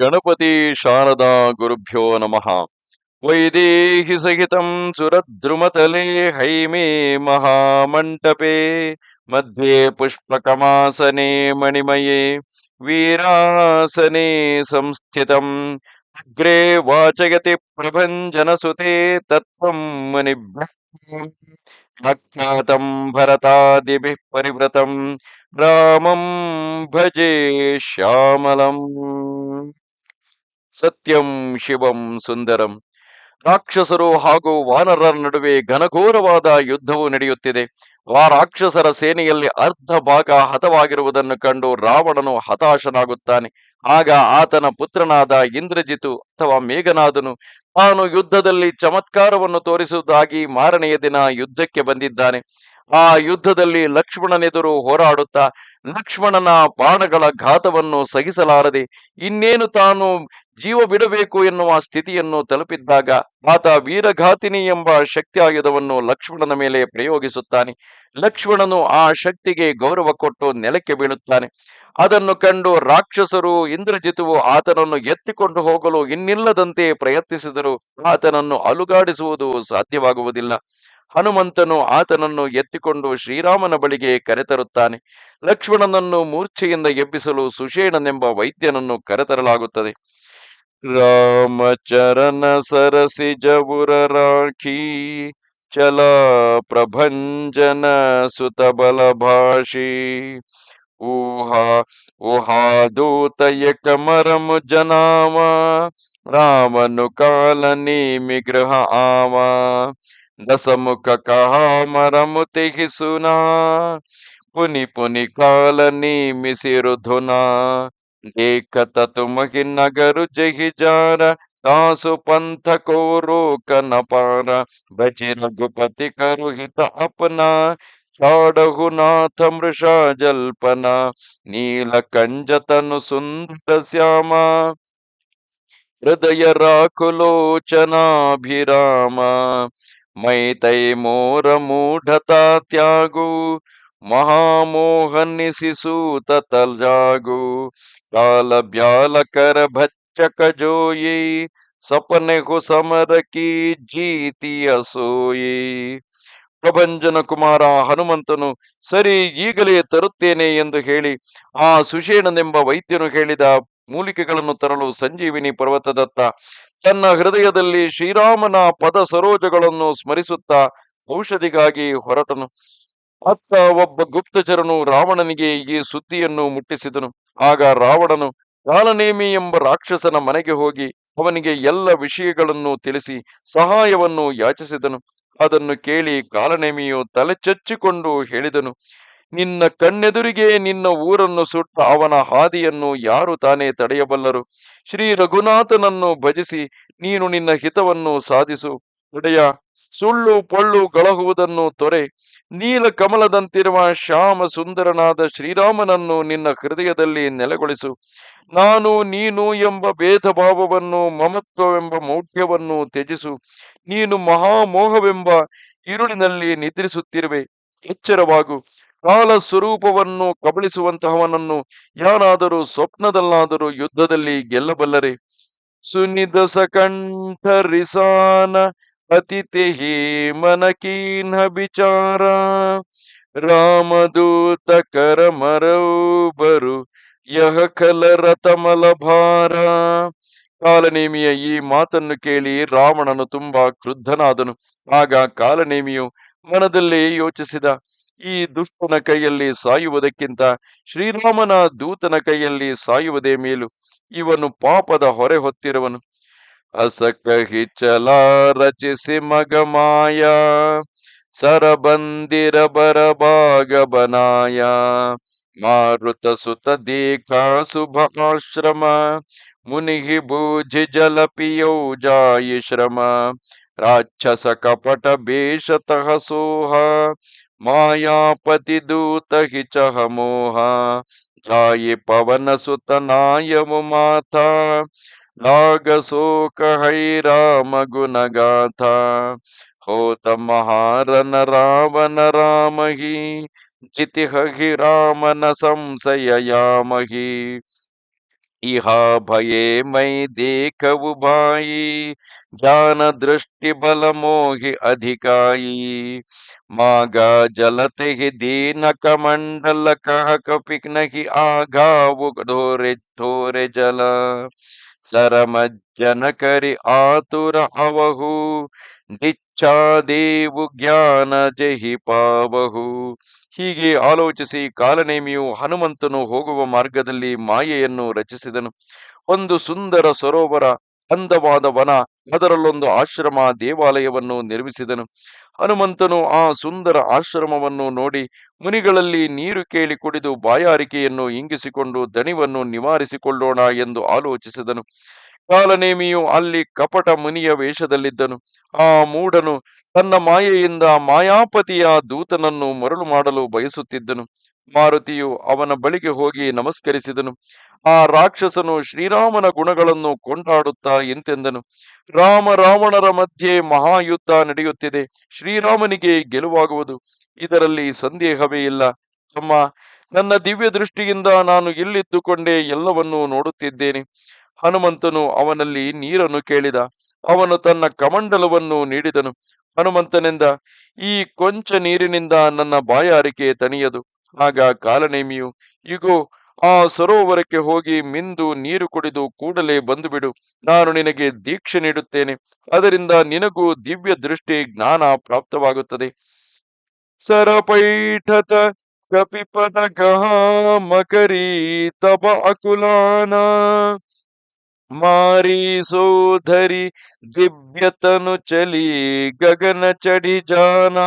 गणपति शारदा गुरुभ्यो नम। वैदेहि सहित सुरद्रुमतले हईमे महामंटपे मध्ये पुष्पकमासने मणिमये, वीरासने संस्थित। अग्रे वाचयति प्रभञ्जनसुते तत्व मुनिभ्यः। भरता भरतादिभिः परिवृतं। रामं भजे श्यामलम्। ಸತ್ಯಂ ಶಿವಂ ಸುಂದರಂ. ರಾಕ್ಷಸರು ಹಾಗೂ ವಾನರರ ನಡುವೆ ಘನಘೋರವಾದ ಯುದ್ಧವು ನಡೆಯುತ್ತಿದೆ. ಆ ರಾಕ್ಷಸರ ಸೇನೆಯಲ್ಲಿ ಅರ್ಧ ಭಾಗ ಹತವಾಗಿರುವುದನ್ನು ಕಂಡು ರಾವಣನು ಹತಾಶನಾಗುತ್ತಾನೆ. ಆಗ ಆತನ ಪುತ್ರನಾದ ಇಂದ್ರಜಿತು ಅಥವಾ ಮೇಘನಾದನು ತಾನು ಯುದ್ಧದಲ್ಲಿ ಚಮತ್ಕಾರವನ್ನು ತೋರಿಸುವುದಾಗಿ ಮಾರನೆಯ ದಿನ ಯುದ್ಧಕ್ಕೆ ಬಂದಿದ್ದಾನೆ. ಆ ಯುದ್ಧದಲ್ಲಿ ಲಕ್ಷ್ಮಣನೆದುರು ಹೋರಾಡುತ್ತಾ ಲಕ್ಷ್ಮಣನ ಬಾಣಗಳ ಘಾತವನ್ನು ಸಹಿಸಲಾರದೆ ಇನ್ನೇನು ತಾನು ಜೀವ ಬಿಡಬೇಕು ಎನ್ನುವ ಸ್ಥಿತಿಯನ್ನು ತಲುಪಿದ್ದಾಗ ಆತ ವೀರಘಾತಿನಿ ಎಂಬ ಶಕ್ತಿ ಆಯುಧವನ್ನು ಲಕ್ಷ್ಮಣನ ಮೇಲೆ ಪ್ರಯೋಗಿಸುತ್ತಾನೆ. ಲಕ್ಷ್ಮಣನು ಆ ಶಕ್ತಿಗೆ ಗೌರವ ಕೊಟ್ಟು ನೆಲಕ್ಕೆ ಬೀಳುತ್ತಾನೆ. ಅದನ್ನು ಕಂಡು ರಾಕ್ಷಸರು ಇಂದ್ರಜಿತುವು ಆತನನ್ನು ಎತ್ತಿಕೊಂಡು ಹೋಗಲು ಇನ್ನಿಲ್ಲದಂತೆ ಪ್ರಯತ್ನಿಸಿದರು. ಆತನನ್ನು ಅಲುಗಾಡಿಸುವುದು ಸಾಧ್ಯವಾಗುವುದಿಲ್ಲ. ಹನುಮಂತನು ಆತನನ್ನು ಎತ್ತಿಕೊಂಡು ಶ್ರೀರಾಮನ ಬಳಿಗೆ ಕರೆತರುತ್ತಾನೆ. ಲಕ್ಷ್ಮಣನನ್ನು ಮೂರ್ಛೆಯಿಂದ ಎಬ್ಬಿಸಲು ಸುಷೇಣನೆಂಬ ವೈದ್ಯನನ್ನು ಕರೆತರಲಾಗುತ್ತದೆ. राम चरण सरसि जबुर राखी, चला प्रभजन सुत बल भाषी। ऊहा ऊहा रामनु काल नीमि गृह आवा दस मुखा मरम तिहि सुना, पुनि पुनि काल नीमि सिरुधुना ಪುನಿ ಕಾಲ ನೇಮಿಸಿರುಧುನಾ ಏಕತ ತುಮಹಿ ನಗರು ಜಹಿ ಜಾರ ತಾಸು ಪಂಥ ಕೋರೋ ಕನಪಾರ, ಭಜಿ ರಘುಪತಿ ಕರುಹಿತ ಅಪನ, ಚಾಡಹು ನಾಥ ಮೃಷಾ ಜಲ್ಪನ, ನೀಲ ಕಂಜತನು ಸುಂದರ ಶ್ಯಾಮ, ಹೃದಯ ರಾಕುಲೋಚನಾಭಿರಾಮ, ಮೈತೈ ಮೋರ ಮೂಢತಾ ತ್ಯಾಗು ಮಹಾಮೋಹನಿಸಿಸೂತ ತಲ್ಜಾಗು ಕಾಲ ಬ್ಯಾಲಕರ ಭಚ್ಚಕ ಜೋಯಿ ಸಪನೆ ಹು ಸಮರ ಕಿ ಜೀತಿಯ ಸೋಯಿ. ಪ್ರಭಂಜನ ಕುಮಾರ ಹನುಮಂತನು, ಸರಿ, ಈಗಲೇ ತರುತ್ತೇನೆ ಎಂದು ಹೇಳಿ, ಆ ಸುಷೇಣನೆಂಬ ವೈದ್ಯನು ಹೇಳಿದ ಮೂಲಿಕೆಗಳನ್ನು ತರಲು ಸಂಜೀವಿನಿ ಪರ್ವತದತ್ತ, ತನ್ನ ಹೃದಯದಲ್ಲಿ ಶ್ರೀರಾಮನ ಪದ ಸರೋಜಗಳನ್ನು ಸ್ಮರಿಸುತ್ತಾ ಔಷಧಿಗಾಗಿ ಹೊರಟನು. ಅತ್ತ ಒಬ್ಬ ಗುಪ್ತಚರನು ರಾವಣನಿಗೆ ಈ ಸುದ್ದಿಯನ್ನು ಮುಟ್ಟಿಸಿದನು. ಆಗ ರಾವಣನು ಕಾಲನೇಮಿ ಎಂಬ ರಾಕ್ಷಸನ ಮನೆಗೆ ಹೋಗಿ ಅವನಿಗೆ ಎಲ್ಲ ವಿಷಯಗಳನ್ನು ತಿಳಿಸಿ ಸಹಾಯವನ್ನು ಯಾಚಿಸಿದನು. ಅದನ್ನು ಕೇಳಿ ಕಾಲನೇಮಿಯು ತಲೆ ಚಚ್ಚಿಕೊಂಡು ಹೇಳಿದನು, ನಿನ್ನ ಕಣ್ಣೆದುರಿಗೆ ನಿನ್ನ ಊರನ್ನು ಸುಟ್ಟ ಅವನ ಹಾದಿಯನ್ನು ಯಾರು ತಾನೇ ತಡೆಯಬಲ್ಲರು? ಶ್ರೀ ರಘುನಾಥನನ್ನು ಭಜಿಸಿ ನೀನು ನಿನ್ನ ಹಿತವನ್ನು ಸಾಧಿಸು. ಒಡೆಯ ಸುಳ್ಳು ಪೊಳ್ಳು ಗಳಹುವುದನ್ನು ತೊರೆ, ನೀಲ ಕಮಲದಂತಿರುವ ಶ್ಯಾಮ ಸುಂದರನಾದ ಶ್ರೀರಾಮನನ್ನು ನಿನ್ನ ಹೃದಯದಲ್ಲಿ ನೆಲೆಗೊಳಿಸು. ನಾನು ನೀನು ಎಂಬ ಭೇದ ಭಾವವನ್ನು ಮಮತ್ವವೆಂಬ ಮೌಢ್ಯವನ್ನು ತ್ಯಜಿಸು. ನೀನು ಮಹಾಮೋಹವೆಂಬ ಇರುಳಿನಲ್ಲಿ ನಿದ್ರಿಸುತ್ತಿರುವೆ. ಎಚ್ಚರವಾಗು. ಕಾಲ ಸ್ವರೂಪವನ್ನು ಕಬಳಿಸುವಂತಹವನನ್ನು ಯಾರಾದರೂ ಸ್ವಪ್ನದಲ್ಲಾದರೂ ಯುದ್ಧದಲ್ಲಿ ಗೆಲ್ಲಬಲ್ಲರೆ. ಸುನಿದ ಸಕಂಠ ರಿಸಾನ ಅತಿಥಿ ಮನಕೀನ ವಿಚಾರ ರಾಮದೂತ ಕರ ಬರು ಯಹ ಕಲರತಮಲ ಭಾರ ಕಾಲನೇಮಿಯ ಈ ಮಾತನ್ನು ಕೇಳಿ ರಾವಣನು ತುಂಬಾ ಕ್ರುದ್ಧನಾದನು. ಆಗ ಕಾಲನೇಮಿಯು ಮನದಲ್ಲಿ ಯೋಚಿಸಿದ, ಈ ದುಷ್ಟನ ಕೈಯಲ್ಲಿ ಸಾಯುವುದಕ್ಕಿಂತ ಶ್ರೀರಾಮನ ದೂತನ ಕೈಯಲ್ಲಿ ಸಾಯುವುದೇ ಮೇಲು. ಇವನು ಪಾಪದ ಹೊರೆ ಹೊತ್ತಿರುವನು. असकहिचलारचि मगमाया, सरबन्दिरबरभागबनाया। मारुतसुतदीकाशुभाश्रम जल पियो जायि श्रम राक्षसकपटभीषतः सोह मोहा च पवन जायि नाय माता लाग शोक है राम गुण गाथा होत महारन रावण राम ही जितिहि राम न संशययामहि इहा भये मयि देखवु भाई ज्ञान दृष्टि बल मोहि अधिकाई मागा जलते ही दीन कमंडल कह कपिक नहीं आघावु ढोरे ढोरे जला। ಸರಮಜ್ಜನ ಕರಿ ಆತುರ ಅವಹು ದಿಚ್ಛಾದೇವು ಜ್ಞಾನ ಜಹಿ ಪಾವಹು ಹೀಗೆ ಆಲೋಚಿಸಿ ಕಾಲನೇಮಿಯು ಹನುಮಂತನು ಹೋಗುವ ಮಾರ್ಗದಲ್ಲಿ ಮಾಯೆಯನ್ನು ರಚಿಸಿದನು. ಒಂದು ಸುಂದರ ಸರೋವರ, ಅಂದವಾದ ವನ ಅದರಲ್ಲೊಂದು ಆಶ್ರಮ ದೇವಾಲಯವನ್ನು ನಿರ್ಮಿಸಿದನು. ಹನುಮಂತನು ಆ ಸುಂದರ ಆಶ್ರಮವನ್ನು ನೋಡಿ ಮುನಿಗಳಲ್ಲಿ ನೀರು ಕೇಳಿ ಕುಡಿದು ಬಾಯಾರಿಕೆಯನ್ನು ಇಂಗಿಸಿಕೊಂಡು ದಣಿವನ್ನು ನಿವಾರಿಸಿಕೊಳ್ಳೋಣ ಎಂದು ಆಲೋಚಿಸಿದನು. ಕಾಲನೇಮಿಯು ಅಲ್ಲಿ ಕಪಟ ಮುನಿಯ ವೇಷದಲ್ಲಿದ್ದನು. ಆ ಮೂಢನು ತನ್ನ ಮಾಯೆಯಿಂದ ಮಾಯಾಪತಿಯ ದೂತನನ್ನು ಮರಳು ಮಾಡಲು ಬಯಸುತ್ತಿದ್ದನು. ಮಾರುತಿಯು ಅವನ ಬಳಿಗೆ ಹೋಗಿ ನಮಸ್ಕರಿಸಿದನು. ಆ ರಾಕ್ಷಸನು ಶ್ರೀರಾಮನ ಗುಣಗಳನ್ನು ಕೊಂಡಾಡುತ್ತಾ ಎಂತೆಂದನು. ರಾಮ ರಾವಣರ ಮಧ್ಯೆ ಮಹಾಯುದ್ಧ ನಡೆಯುತ್ತಿದೆ. ಶ್ರೀರಾಮನಿಗೆ ಗೆಲುವಾಗುವುದು. ಇದರಲ್ಲಿ ಸಂದೇಹವೇ ಇಲ್ಲ. ತಮ್ಮ ನನ್ನ ದಿವ್ಯ ದೃಷ್ಟಿಯಿಂದ ನಾನು ಇಲ್ಲಿದ್ದುಕೊಂಡೇ ಎಲ್ಲವನ್ನೂ ನೋಡುತ್ತಿದ್ದೇನೆ. ಹನುಮಂತನು ಅವನಲ್ಲಿ ನೀರನ್ನು ಕೇಳಿದ. ಅವನು ತನ್ನ ಕಮಂಡಲವನ್ನು ನೀಡಿದನು. ಹನುಮಂತನಿಂದ, ಈ ಕೊಂಚ ನೀರಿನಿಂದ ನನ್ನ ಬಾಯಾರಿಕೆ ತಣಿಯದು. ಆಗ ಕಾಲನೇಮಿಯು, ಇಗೋ, ಆ ಸರೋವರಕ್ಕೆ ಹೋಗಿ ಮಿಂದು ನೀರು ಕುಡಿದು ಕೂಡಲೇ ಬಂದುಬಿಡು. ನಾನು ನಿನಗೆ ದೀಕ್ಷೆ ನೀಡುತ್ತೇನೆ. ಅದರಿಂದ ನಿನಗೂ ದಿವ್ಯ ದೃಷ್ಟಿ ಜ್ಞಾನ ಪ್ರಾಪ್ತವಾಗುತ್ತದೆ. ಸರಪೈಠತ ಕಪಿಪದ ಗಹ ಮಕರಿ ತಬ ಅಕುಲಾನ ಮಾರಿ ಸೋದರಿ ದಿವ್ಯತನು ಚಲಿ ಗಗನ ಚಡಿ ಜಾನ.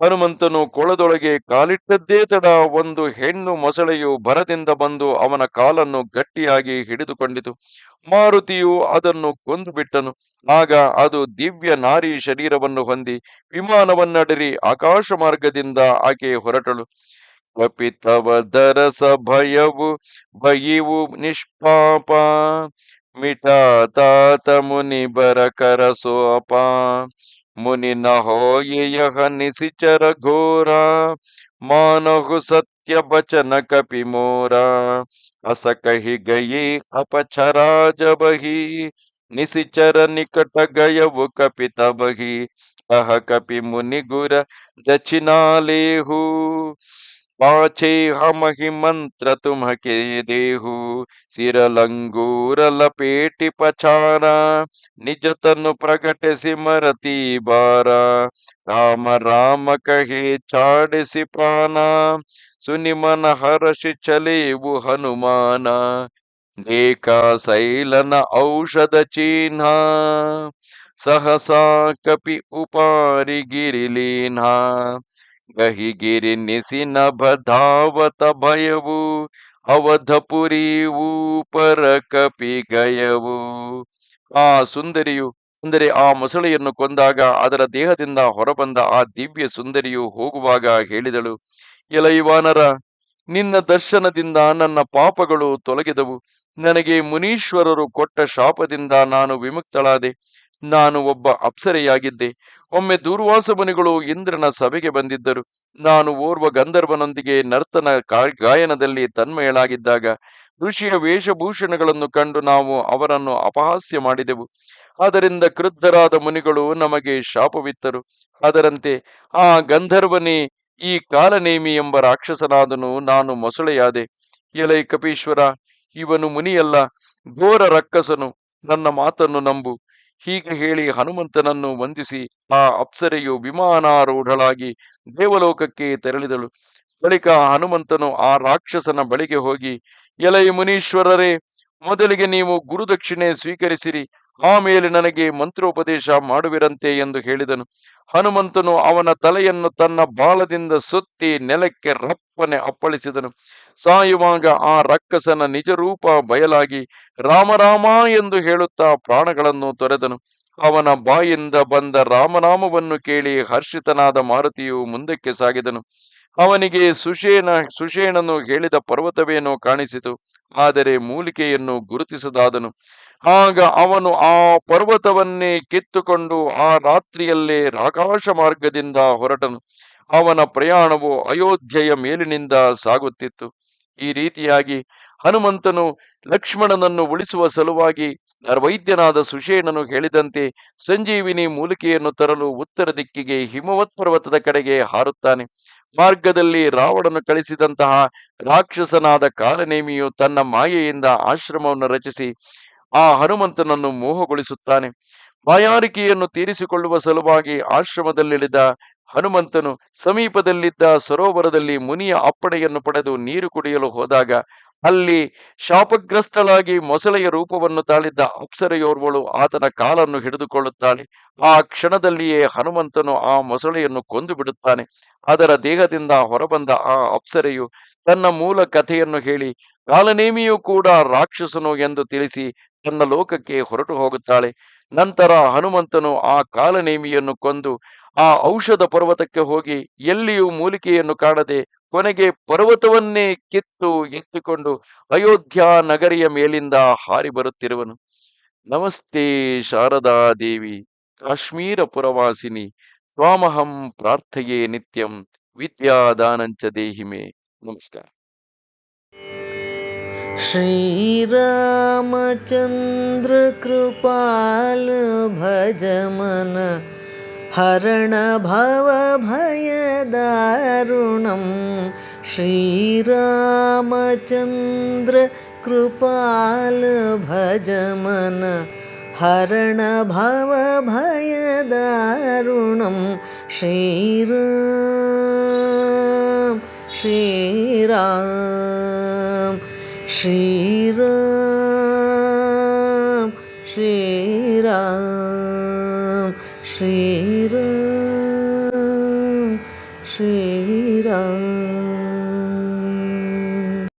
ಹನುಮಂತನು ಕೊಳದೊಳಗೆ ಕಾಲಿಟ್ಟದ್ದೇ ತಡ ಒಂದು ಹೆಣ್ಣು ಮೊಸಳೆಯು ಭರದಿಂದ ಬಂದು ಅವನ ಕಾಲನ್ನು ಗಟ್ಟಿಯಾಗಿ ಹಿಡಿದುಕೊಂಡಿತು. ಮಾರುತಿಯು ಅದನ್ನು ಕೊಂದು ಬಿಟ್ಟನು. ಆಗ ಅದು ದಿವ್ಯ ನಾರಿ ಶರೀರವನ್ನು ಹೊಂದಿ ವಿಮಾನವನ್ನಡರಿ ಆಕಾಶ ಮಾರ್ಗದಿಂದ ಆಕೆ ಹೊರಟಳು. ಕಪಿತವ ದರಸ ಭಯವು ಭಯಿವು ನಿಷ್ಪಾಪ ಮಿಟಾತಾತ ಮುನಿ ಬರ ಕರಸೋಪ ಮುನಿ ನ ಹೋಯಹ ನಿಸಿಚರ ಘೋರ ಮಾನಹು ಸತ್ಯ ಬಚನ ಕಪಿ ಮೋರ ಅಸ ಕಹಿ ಗಯಿ ಅಪಚರಾಜ ಬಹಿ ನಿಸಿಚರ ನಿಕಟ ಗಯವು ಕಪಿತ ಬಹಿ ಅಹ ಕಪಿ ಮುನಿ ಗುರ ದಕ್ಷಿಣಾಲೇಹು पाछे हम ಪಾಚೆ ಹಮಹಿ ಮಂತ್ರ ತುಮಕೆ ದೇಹು ಸಿರಲಂಗೂರ ಲಪೇಟಿ ಪಚಾರ ನಿಜತನ್ನು ಪ್ರಕಟಿಸಿ ಮರತಿ ಬಾರ, ರಾಮ ರಾಮ ಕಹಿ ಚಾಡಿಸಿ ಪ್ರಾಣ ಸುನಿಮನ ಹರಷಿ ಚಲೇವು ಹನುಮಾನ ಏಕಾ ಶೈಲನ ಔಷಧ ಚಿಹ್ನ ಸಹಸಾ ಕಪಿ ಉಪಾರಿ ಗಿರಿಲೀನ ಗಹಿಗಿರಿ ನಿಸಿ ಬಧಾವತ ಭಯವು ಅವಧಪುರಿ ಪರ ಗಯವು ಆ ಸುಂದರಿಯು, ಅಂದರೆ ಆ ಮೊಸಳೆಯನ್ನು ಕೊಂದಾಗ ಅದರ ದೇಹದಿಂದ ಹೊರಬಂದ ಆ ದಿವ್ಯ ಸುಂದರಿಯು ಹೋಗುವಾಗ ಹೇಳಿದಳು, ಎಲೈವಾನರ, ನಿನ್ನ ದರ್ಶನದಿಂದ ನನ್ನ ಪಾಪಗಳು ತೊಲಗಿದವು. ನನಗೆ ಮುನೀಶ್ವರರು ಕೊಟ್ಟ ಶಾಪದಿಂದ ನಾನು ವಿಮುಕ್ತಳಾದೆ. ನಾನು ಒಬ್ಬ ಅಪ್ಸರೆಯಾಗಿದ್ದೆ. ಒಮ್ಮೆ ದೂರ್ವಾಸಮುನಿಗಳು ಇಂದ್ರನ ಸಭೆಗೆ ಬಂದಿದ್ದರು. ನಾನು ಓರ್ವ ಗಂಧರ್ವನೊಂದಿಗೆ ನರ್ತನ ಗಾಯನದಲ್ಲಿ ತನ್ಮಯಳಾಗಿದ್ದಾಗ ಋಷಿಯ ವೇಷಭೂಷಣಗಳನ್ನು ಕಂಡು ನಾವು ಅವರನ್ನು ಅಪಹಾಸ್ಯ ಮಾಡಿದೆವು. ಅದರಿಂದ ಕ್ರುದ್ಧರಾದ ಮುನಿಗಳು ನಮಗೆ ಶಾಪವಿತ್ತರು. ಅದರಂತೆ ಆ ಗಂಧರ್ವನೇ ಈ ಕಾಲನೇಮಿ ಎಂಬ ರಾಕ್ಷಸನಾದನು ನಾನು ಮೊಸಳೆಯಾದೆ. ಎಲೈ ಕಪೀಶ್ವರ, ಇವನು ಮುನಿಯಲ್ಲ, ಘೋರ ರಕ್ಕಸನು, ನನ್ನ ಮಾತನ್ನು ನಂಬು. ಹೀಗೆ ಹೇಳಿ ಹನುಮಂತನನ್ನು ವಂದಿಸಿ ಆ ಅಪ್ಸರೆಯು ವಿಮಾನಾರೂಢಳಾಗಿ ದೇವಲೋಕಕ್ಕೆ ತೆರಳಿದಳು. ಬಳಿಕ ಹನುಮಂತನು ಆ ರಾಕ್ಷಸನ ಬಳಿಗೆ ಹೋಗಿ, ಎಲೈ ಮುನೀಶ್ವರರೇ, ಮೊದಲಿಗೆ ನೀವು ಗುರುದಕ್ಷಿಣೆ ಸ್ವೀಕರಿಸಿರಿ. ಆಮೇಲೆ ನನಗೆ ಮಂತ್ರೋಪದೇಶ ಮಾಡುವಿರಂತೆ ಎಂದು ಹೇಳಿದನು. ಹನುಮಂತನು ಅವನ ತಲೆಯನ್ನು ತನ್ನ ಬಾಲದಿಂದ ಸುತ್ತಿ ನೆಲಕ್ಕೆ ರಪ್ಪನೆ ಅಪ್ಪಳಿಸಿದನು. ಸಾಯುವಾಗ ಆ ರಕ್ಕಸನ ನಿಜರೂಪ ಬಯಲಾಗಿ ರಾಮರಾಮ ಎಂದು ಹೇಳುತ್ತಾ ಪ್ರಾಣಗಳನ್ನು ತೊರೆದನು. ಅವನ ಬಾಯಿಂದ ಬಂದ ರಾಮನಾಮವನ್ನು ಕೇಳಿ ಹರ್ಷಿತನಾದ ಮಾರುತಿಯು ಮುಂದಕ್ಕೆ ಸಾಗಿದನು. ಅವನಿಗೆ ಸುಷೇಣ, ಸುಷೇಣನು ಹೇಳಿದ ಪರ್ವತವೇನೋ ಕಾಣಿಸಿತು, ಆದರೆ ಮೂಲಿಕೆಯನ್ನು ಗುರುತಿಸದಾದನು. ಆಗ ಅವನು ಆ ಪರ್ವತವನ್ನೇ ಕಿತ್ತುಕೊಂಡು ಆ ರಾತ್ರಿಯಲ್ಲೇ ರಾಕಾಶ ಮಾರ್ಗದಿಂದ ಹೊರಟನು. ಅವನ ಪ್ರಯಾಣವು ಅಯೋಧ್ಯೆಯ ಮೇಲಿನಿಂದ ಸಾಗುತ್ತಿತ್ತು. ಈ ರೀತಿಯಾಗಿ ಹನುಮಂತನು ಲಕ್ಷ್ಮಣನನ್ನು ಉಳಿಸುವ ಸಲುವಾಗಿ ವೈದ್ಯನಾದ ಸುಷೇಣನು ಹೇಳಿದಂತೆ ಸಂಜೀವಿನಿ ಮೂಲಿಕೆಯನ್ನು ತರಲು ಉತ್ತರ ದಿಕ್ಕಿಗೆ ಹಿಮವತ್ ಪರ್ವತದ ಕಡೆಗೆ ಹಾರುತ್ತಾನೆ. ಮಾರ್ಗದಲ್ಲಿ ರಾವಣನು ಕಳಿಸಿದಂತಹ ರಾಕ್ಷಸನಾದ ಕಾಲನೇಮಿಯು ತನ್ನ ಮಾಯೆಯಿಂದ ಆಶ್ರಮವನ್ನು ರಚಿಸಿ ಆ ಹನುಮಂತನನ್ನು ಮೋಹಗೊಳಿಸುತ್ತಾನೆ. ಬಾಯಾರಿಕೆಯನ್ನು ತೀರಿಸಿಕೊಳ್ಳುವ ಸಲುವಾಗಿ ಆಶ್ರಮದಲ್ಲಿಳಿದ ಹನುಮಂತನು ಸಮೀಪದಲ್ಲಿದ್ದ ಸರೋವರದಲ್ಲಿ ಮುನಿಯ ಅಪ್ಪಣೆಯನ್ನು ಪಡೆದು ನೀರು ಕುಡಿಯಲು ಹೋದಾಗ ಅಲ್ಲಿ ಶಾಪಗ್ರಸ್ತಳಾಗಿ ಮೊಸಳೆಯ ರೂಪವನ್ನು ತಾಳಿದ್ದ ಅಪ್ಸರೆಯೋರ್ವಳು ಆತನ ಕಾಲನ್ನು ಹಿಡಿದುಕೊಳ್ಳುತ್ತಾಳೆ. ಆ ಕ್ಷಣದಲ್ಲಿಯೇ ಹನುಮಂತನು ಆ ಮೊಸಳೆಯನ್ನು ಕೊಂದು ಬಿಡುತ್ತಾನೆ. ಅದರ ದೇಹದಿಂದ ಹೊರಬಂದ ಆ ಅಪ್ಸರೆಯು ತನ್ನ ಮೂಲ ಕಥೆಯನ್ನು ಹೇಳಿ, ಕಾಲನೇಮಿಯೂ ಕೂಡ ರಾಕ್ಷಸನು ಎಂದು ತಿಳಿಸಿ ತನ್ನ ಲೋಕಕ್ಕೆ ಹೊರಟು ಹೋಗುತ್ತಾಳೆ. ನಂತರ ಹನುಮಂತನು ಆ ಕಾಲನೇಮಿಯನ್ನು ಕೊಂದು ಆ ಔಷಧ ಪರ್ವತಕ್ಕೆ ಹೋಗಿ ಎಲ್ಲಿಯೂ ಮೂಲಿಕೆಯನ್ನು ಕಾಣದೆ ಕೊನೆಗೆ ಪರ್ವತವನ್ನೇ ಕಿತ್ತು ಎತ್ತಿಕೊಂಡು ಅಯೋಧ್ಯ ನಗರಿಯ ಮೇಲಿಂದ ಹಾರಿ ಬರುತ್ತಿರುವನು ನಮಸ್ತೆ ಶಾರದಾ ದೇವಿ ಕಾಶ್ಮೀರ ಪುರವಾಸಿನಿ ತ್ವಾಮಹಂ ಪ್ರಾರ್ಥಯೇ ನಿತ್ಯಂ ವಿದ್ಯಾದಾನಂಚ ದೇಹಿಮೆ ನಮಸ್ಕಾರ श्रीरामचन्द्र कृपाल हरणभवभयदारुणं श्रीरामचन्द्र कृपाल श्रीरामचन्द्रकृपालभजम हरणभवभयद ऋणं श्रीराम श्रीरां श्री